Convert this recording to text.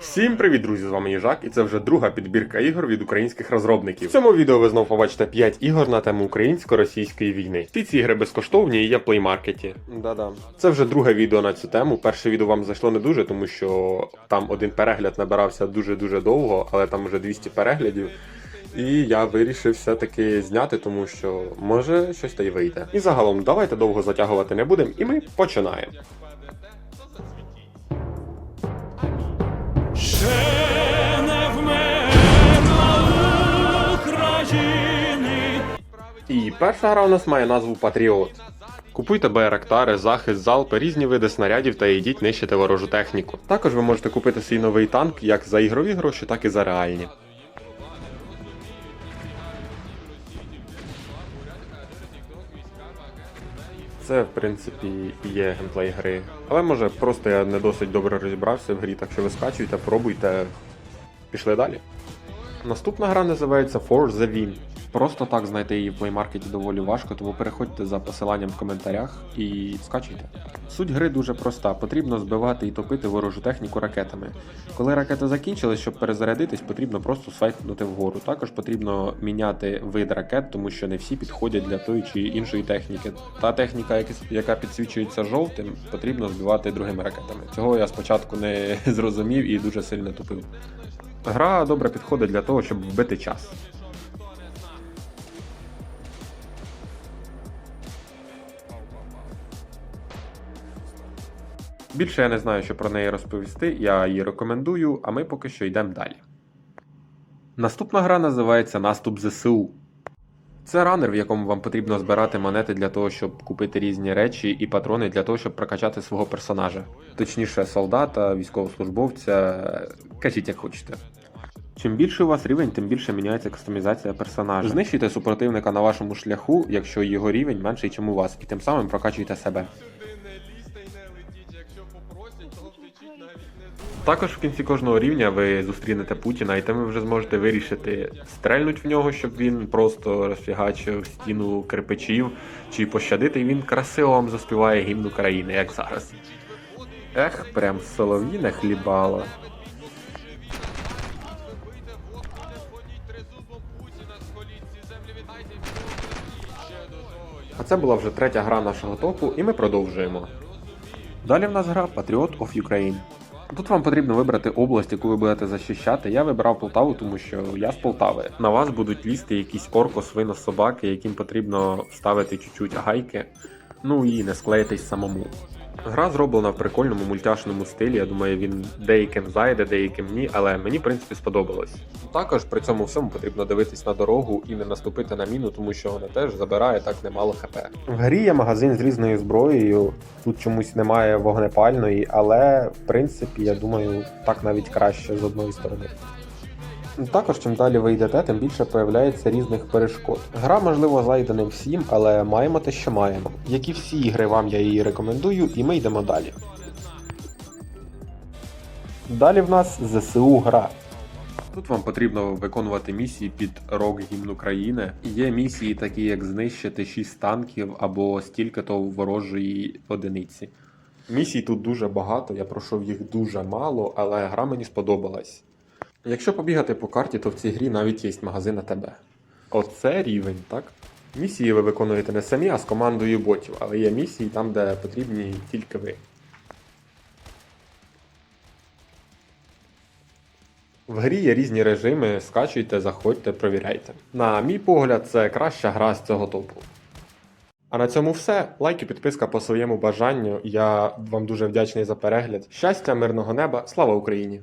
Всім привіт, друзі! З вами Їжак, і це вже друга підбірка ігор від українських розробників. В цьому відео ви знову побачите 5 ігор на тему українсько-російської війни. Всі ці ігри безкоштовні і є в плеймаркеті. Да-да. Це вже друге відео на цю тему. Перше відео вам зайшло не дуже, тому що там один перегляд набирався дуже-дуже довго, але там вже 200 переглядів. І я вирішив все-таки зняти, тому що може щось та й вийде. І загалом, давайте довго затягувати не будемо, і ми починаємо. Перша гра у нас має назву Патріот. Купуйте байрактари, захист, залпи, різні види снарядів та йдіть нищити ворожу техніку. Також ви можете купити свій новий танк як за ігрові гроші, так і за реальні. Це, в принципі, і є геймплей гри. Але може просто я не досить добре розібрався в грі, так що ви скачуйте, пробуйте. Пішли далі. Наступна гра називається For the Win. Просто так знайти її в плеймаркеті доволі важко, тому переходьте за посиланням в коментарях і скачуйте. Суть гри дуже проста: потрібно збивати і топити ворожу техніку ракетами. Коли ракети закінчились, щоб перезарядитись, потрібно просто свайпнути вгору. Також потрібно міняти вид ракет, тому що не всі підходять для тої чи іншої техніки. Та техніка, яка- підсвічується жовтим, потрібно збивати другими ракетами. Цього я спочатку не зрозумів і дуже сильно тупив. Гра добре підходить для того, щоб вбити час. Більше я не знаю, що про неї розповісти, я її рекомендую, а ми поки що йдемо далі. Наступна гра називається Наступ ЗСУ. Це ранер, в якому вам потрібно збирати монети для того, щоб купити різні речі і патрони для того, щоб прокачати свого персонажа. Точніше, солдата, військовослужбовця, кажіть як хочете. Чим більше у вас рівень, тим більше міняється кастомізація персонажа. Знищуйте супротивника на вашому шляху, якщо його рівень менший, ніж у вас, і тим самим прокачуйте себе. Також в кінці кожного рівня ви зустрінете Путіна, і там ви вже зможете вирішити, стрельнуть в нього, щоб він просто розфігачив стіну кирпичів, чи пощадити, і він красиво вам заспіває гімн України, як зараз. Ех, прям солов'їне хлібало. А це була вже третя гра нашого топу, і ми продовжуємо. Далі в нас гра Patriot of Ukraine. Тут вам потрібно вибрати область, яку ви будете захищати. Я вибрав Полтаву, тому що я з Полтави. На вас будуть лізти якісь орко, свино, собаки, яким потрібно вставити чуть-чуть гайки, ну і не склеїтись самому. Гра зроблена в прикольному мультяшному стилі. Я думаю, він деяким зайде, деяким ні, але мені в принципі сподобалось. Також при цьому всьому потрібно дивитись на дорогу і не наступити на міну, тому що вона теж забирає так немало хп. В грі є магазин з різною зброєю. Тут чомусь немає вогнепальної, але в принципі я думаю, так навіть краще з одної сторони. Також, чим далі ви йдете, тим більше появляється різних перешкод. Гра, можливо, зайде не всім, але маємо те, що маємо. Як і всі ігри, вам я її рекомендую, і ми йдемо далі. Далі в нас ЗСУ гра. Тут вам потрібно виконувати місії під рок гімн України. Є місії, такі як знищити 6 танків або стільки-то ворожої одиниці. Місій тут дуже багато, я пройшов їх дуже мало, але гра мені сподобалась. Якщо побігати по карті, то в цій грі навіть є магазин АТБ. Оце рівень, так? Місії ви виконуєте не самі, а з командою ботів, але є місії там, де потрібні тільки ви. В грі є різні режими, скачуйте, заходьте, провіряйте. На мій погляд, це краща гра з цього топу. А на цьому все. Лайк і підписка по своєму бажанню. Я вам дуже вдячний за перегляд. Щастя, мирного неба, слава Україні!